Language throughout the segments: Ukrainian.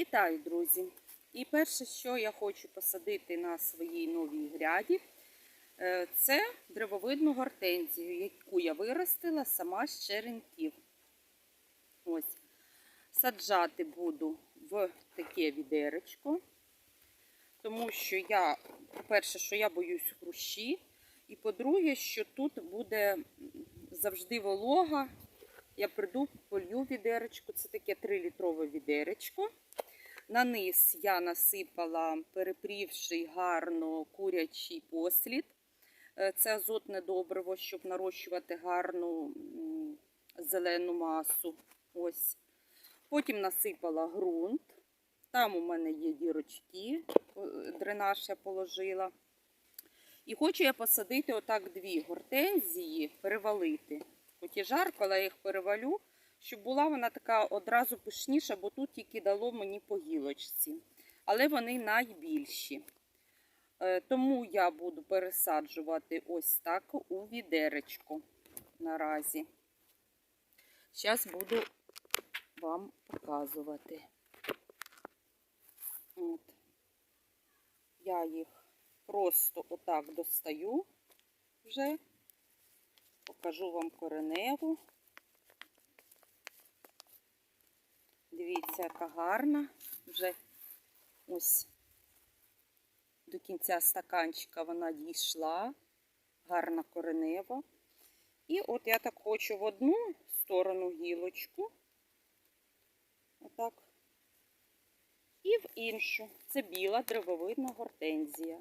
Вітаю, друзі! І перше, що я хочу посадити на своїй новій гряді, е, це древовидну гортензію, яку я виростила сама з черенків. Ось. Саджати буду в таке відеречко, тому що я, по-перше, що я боюсь хрущі, і по-друге, що тут буде завжди волога. Я прийду, полью відеречко, це таке 3-літрове відеречко. На низ я насипала перепрівший гарно курячий послід. Е, Це азотне добриво, щоб нарощувати гарну зелену масу. Ось. Потім насипала ґрунт. Там у мене є дірочки, дренаж я положила. І хочу я посадити отак дві гортензії, перевалити. Хоч і жарко, але я їх перевалю, щоб була вона така одразу пишніша, бо тут тільки дало мені по гілочці. Але вони найбільші. Е, Тому я буду пересаджувати ось так у відеречко наразі. Зараз буду вам показувати. От. Я їх просто отак достаю вже. Покажу вам кореневу. Дивіться, яка гарна. Вже ось до кінця стаканчика вона дійшла. Гарна коренева. І от я так хочу в одну сторону гілочку. Отак. І в іншу. Це біла древовидна гортензія.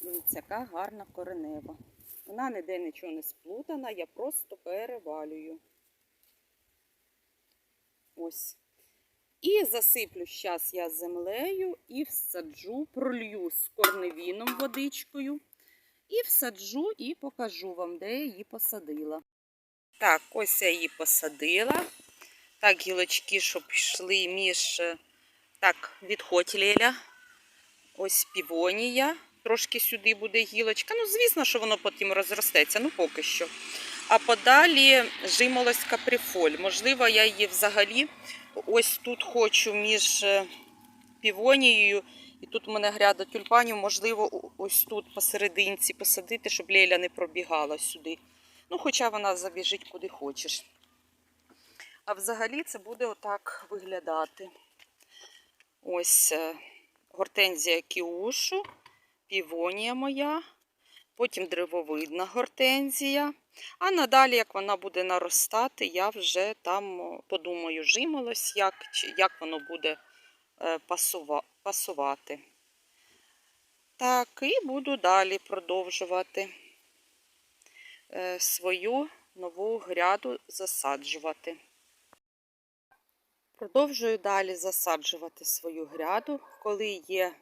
Дивіться, яка гарна коренева. Вона ніде нічого не сплутана, я просто перевалюю. Ось. І засиплю зараз я землею і всаджу, пролью з корневіном водичкою. І всаджу і покажу вам, де я її посадила. Так, ось я її посадила. Так, гілочки, щоб йшли між. Так, відходь Леля. Ось півонія. Трошки сюди буде гілочка. Ну, звісно, що воно потім розростеться, ну поки що. А подалі жимолость каприфоль. Можливо, я її взагалі ось тут хочу між е, півонією. І тут у мене гряда тюльпанів, можливо, ось тут посерединці посадити, щоб Леля не пробігала сюди. Ну, хоча вона забіжить куди хочеш. А взагалі це буде отак виглядати. Ось е, гортензія кіушу півонія моя, потім древовидна гортензія. А надалі, як вона буде наростати, я вже там подумаю, жимолось, як, як воно буде е, пасува, пасувати. Так, і буду далі продовжувати е, свою нову гряду засаджувати. Продовжую далі засаджувати свою гряду, коли є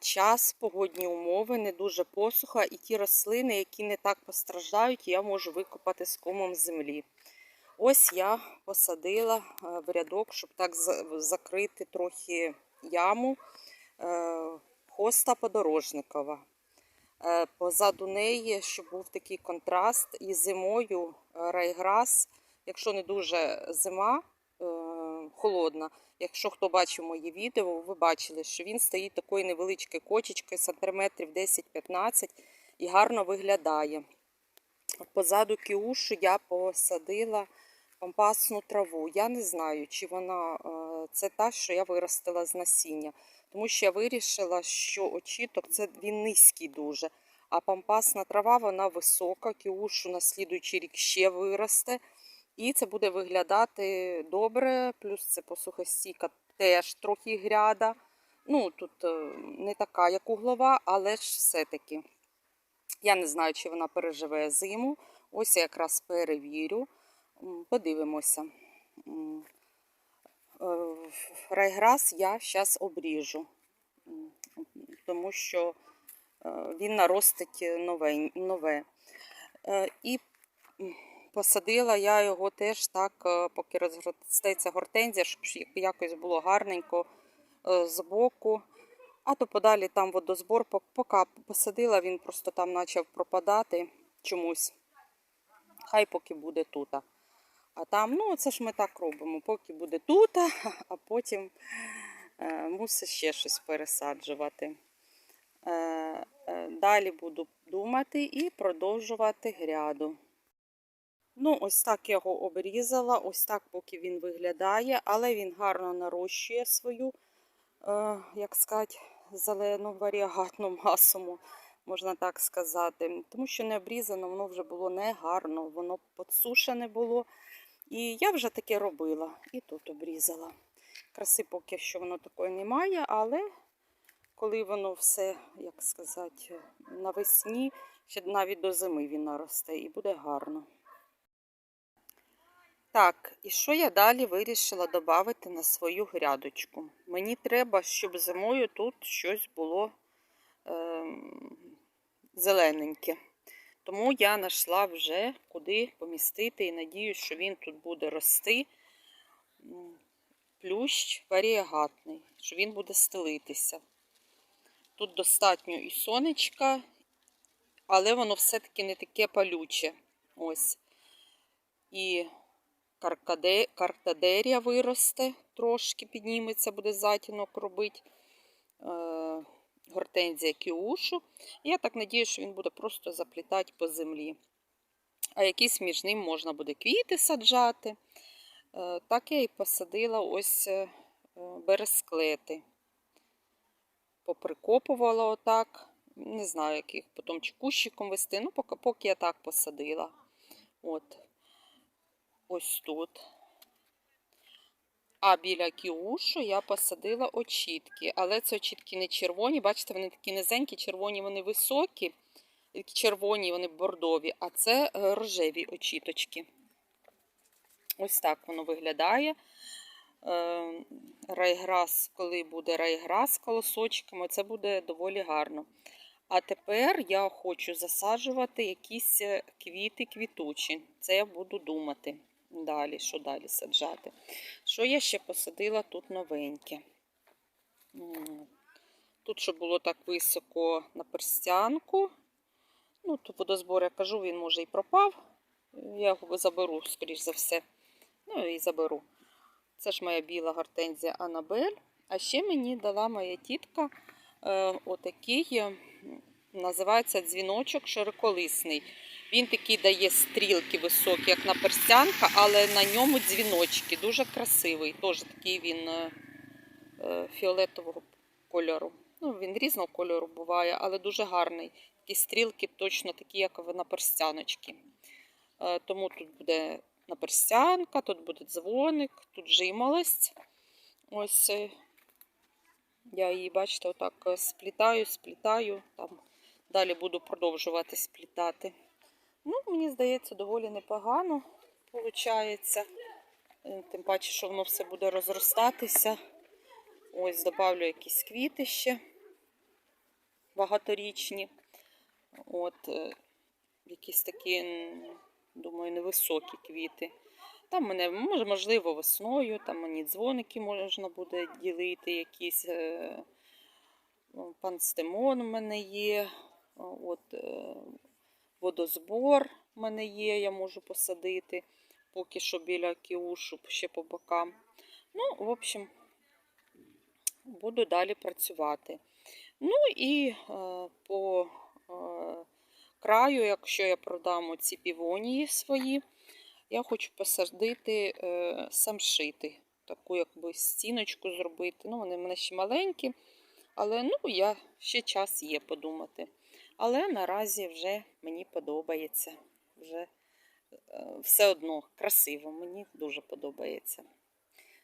час, погодні умови, не дуже посуха, і ті рослини, які не так постраждають, я можу викопати з комом землі. Ось я посадила е, в рядок, щоб так закрити трохи яму е, хоста подорожникова. Позаду неї, щоб був такий контраст, і зимою райграс, якщо не дуже зима холодна, Якщо хто бачив мої відео, ви бачили, що він стоїть такою невеличкою кочечкою, сантиметрів 10-15 і гарно виглядає. Позаду кіушу я посадила пампасну траву. Я не знаю, чи вона е, це та, що я виростила з насіння. Тому що я вирішила, що очіток це він низький дуже. А пампасна трава вона висока, кіушу на слідуючий рік ще виросте. І це буде виглядати добре, плюс це посухостійка теж трохи гряда. Ну, тут е, не така, як углова, але ж все-таки. Я не знаю, чи вона переживе зиму. Ось я якраз перевірю. Подивимося. Е, райграс я зараз обріжу, тому що е, він наростить нове. І Посадила я його теж так, е, поки розростеться гортензія, щоб якось було гарненько е, з боку. А то подалі там водозбор, поки посадила, він просто там почав пропадати чомусь. Хай поки буде тут. А там, ну, це ж ми так робимо, поки буде тут, а потім е, мусить ще щось пересаджувати. Е, е, далі буду думати і продовжувати гряду. Ну, ось так я його обрізала, ось так поки він виглядає, але він гарно нарощує свою, е, як сказати, зелену варіагатну масу, можна так сказати. Тому що не обрізано, воно вже було негарно, воно подсушене було. І я вже таке робила. І тут обрізала. Краси поки що воно такої немає, але коли воно все, як сказати, навесні, ще навіть до зими він наросте і буде гарно. Так, і що я далі вирішила додати на свою грядочку? Мені треба, щоб зимою тут щось було е, зелененьке. Тому я знайшла вже куди помістити і надіюсь, що він тут буде рости. Плющ варіагатний, що він буде стелитися. Тут достатньо і сонечка, але воно все-таки не таке палюче. Ось. І картадерія виросте, трошки підніметься, буде затінок робити. Е, гортензія кіушу. Я так надію, що він буде просто заплітати по землі. А якісь між ним можна буде квіти саджати. Е, так я і посадила ось е, бересклети. Поприкопувала отак. Не знаю, яких потім чи кущиком вести. Ну, поки, поки я так посадила. От. Ось тут. А біля кіушу я посадила очітки. Але це очітки не червоні. Бачите, вони такі низенькі, червоні, вони високі, червоні, вони бордові, а це е, рожеві очіточки. Ось так воно виглядає. Е, райграс, коли буде райграс з колосочками, це буде доволі гарно. А тепер я хочу засаджувати якісь е, квіти квітучі. Це я буду думати далі, що далі саджати. Що я ще посадила тут новеньке? Тут, щоб було так високо на перстянку. Ну, тут водозбор, я кажу, він може і пропав. Я його заберу, скоріш за все. Ну і заберу. Це ж моя біла гортензія Анабель. А ще мені дала моя тітка е, отакий, називається дзвіночок широколисний. Він такий дає стрілки високі, як на перстянка, але на ньому дзвіночки. Дуже красивий. Теж такий він е, е, фіолетового кольору. Ну, Він різного кольору буває, але дуже гарний. Такі стрілки точно такі, як на перстяночки. Е, тому тут буде наперстянка, тут буде дзвоник, тут жимолость. Ось я її, бачите, отак сплітаю, сплітаю. Там Далі буду продовжувати сплітати. Ну, мені здається, доволі непогано виходить. Тим паче, що воно все буде розростатися. Ось, додавлю якісь квіти ще багаторічні. От, якісь такі, думаю, невисокі квіти. Там мене, можливо, весною, там мені дзвоники можна буде ділити, якісь е, панстемон у мене є. От, е, водозбор в мене є, я можу посадити, поки що біля кіушу ще по бокам. Ну, в общем, буду далі працювати. Ну і е, по е, краю, якщо я продам ці півонії свої, я хочу посадити е, самшити. Таку якби стіночку зробити. Ну, Вони в мене ще маленькі, але ну, я ще час є подумати. Але наразі вже мені подобається. Вже е, все одно красиво, мені дуже подобається.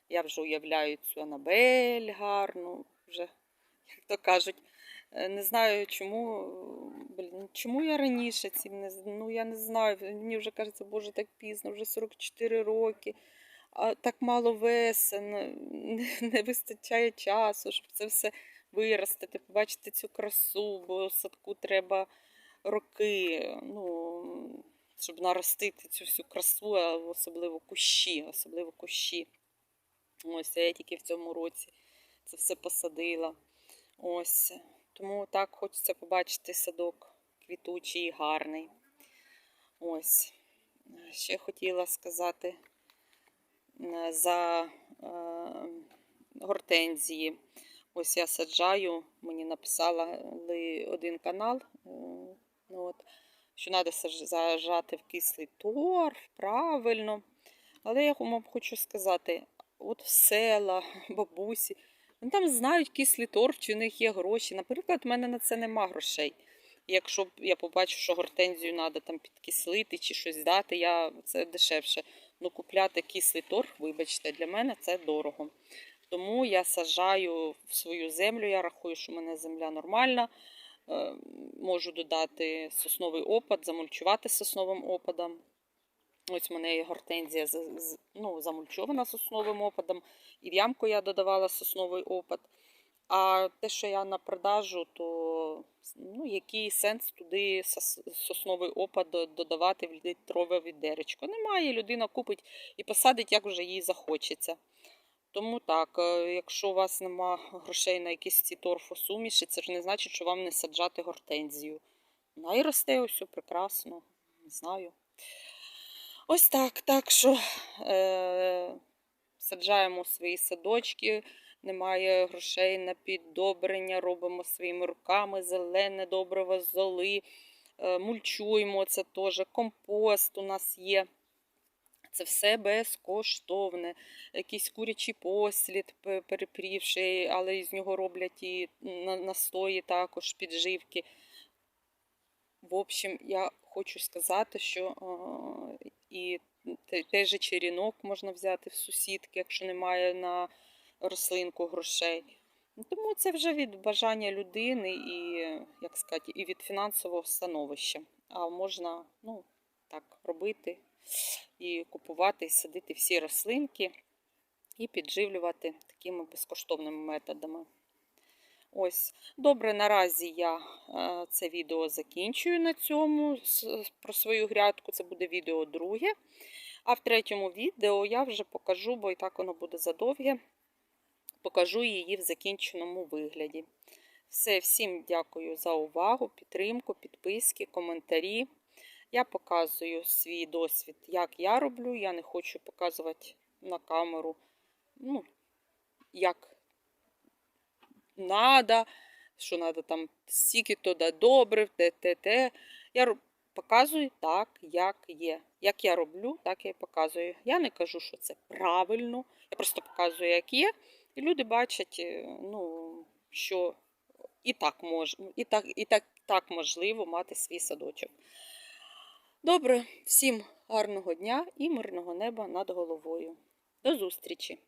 Я вже уявляю цю Анабель гарну, вже, як то кажуть, е, не знаю, чому блін, чому я раніше цим не ну я не знаю. Мені вже кажеться, боже, так пізно, вже 44 роки, а так мало весен, не, не вистачає часу, щоб це все виростити, побачити цю красу, бо садку треба роки, ну, щоб наростити цю всю красу, особливо кущі, особливо кущі. Ось, я тільки в цьому році це все посадила. Ось. Тому так хочеться побачити садок квітучий гарний. Ось. Ще хотіла сказати, е, за е, гортензії. Ось я саджаю, мені написали один канал, е, ну от, що треба саджати в кислий торф, правильно. Але я вам хочу сказати, от села, бабусі, вони там знають кислий торф, чи у них є гроші. Наприклад, в мене на це нема грошей. Якщо я побачу, що гортензію треба там підкислити чи щось дати, я це дешевше. Ну, купляти кислий торф, вибачте, для мене це дорого. Тому я саджаю в свою землю, я рахую, що в мене земля нормальна. Е, Можу додати сосновий опад, замульчувати сосновим опадом. Ось в мене є гортензія ну, замульчована сосновим опадом. І в ямку я додавала сосновий опад. А те, що я на продажу, то ну, який сенс туди сосновий опад додавати в літрове відеречко? Немає, людина купить і посадить, як вже їй захочеться. Тому так, е, якщо у вас нема грошей на якісь ці торфосуміші, це ж не значить, що вам не саджати гортензію. Вона і росте ось прекрасно, не знаю. Ось так. Так що е, саджаємо свої садочки, немає грошей на піддобрення, робимо своїми руками зелене добриво золи, е, мульчуємо це теж, компост у нас є. Це все безкоштовне. Якийсь курячий послід пе- перепрівший, але із нього роблять і настої також підживки. В общем, я хочу сказати, що і той же черінок можна взяти в сусідки, якщо немає на рослинку грошей. Тому це вже від бажання людини і, як сказати, і від фінансового становища. А можна ну, так робити і купувати, і садити всі рослинки і підживлювати такими безкоштовними методами. Ось, добре, наразі я е, це відео закінчую на цьому про свою грядку. Це буде відео друге. А в третьому відео я вже покажу, бо і так воно буде задовге. Покажу її в закінченому вигляді. Все, всім дякую за увагу, підтримку, підписки, коментарі. Я показую свій досвід, як я роблю. Я не хочу показувати на камеру, ну, як надо, що треба там стільки то добре, те, те, те. Я показую так, як є. Як я роблю, так я і показую. Я не кажу, що це правильно. Я просто показую, як є. І люди бачать, е, ну, що і так мож, і так, і так, так можливо мати свій садочок. Добре, всім гарного дня і мирного неба над головою. До зустрічі!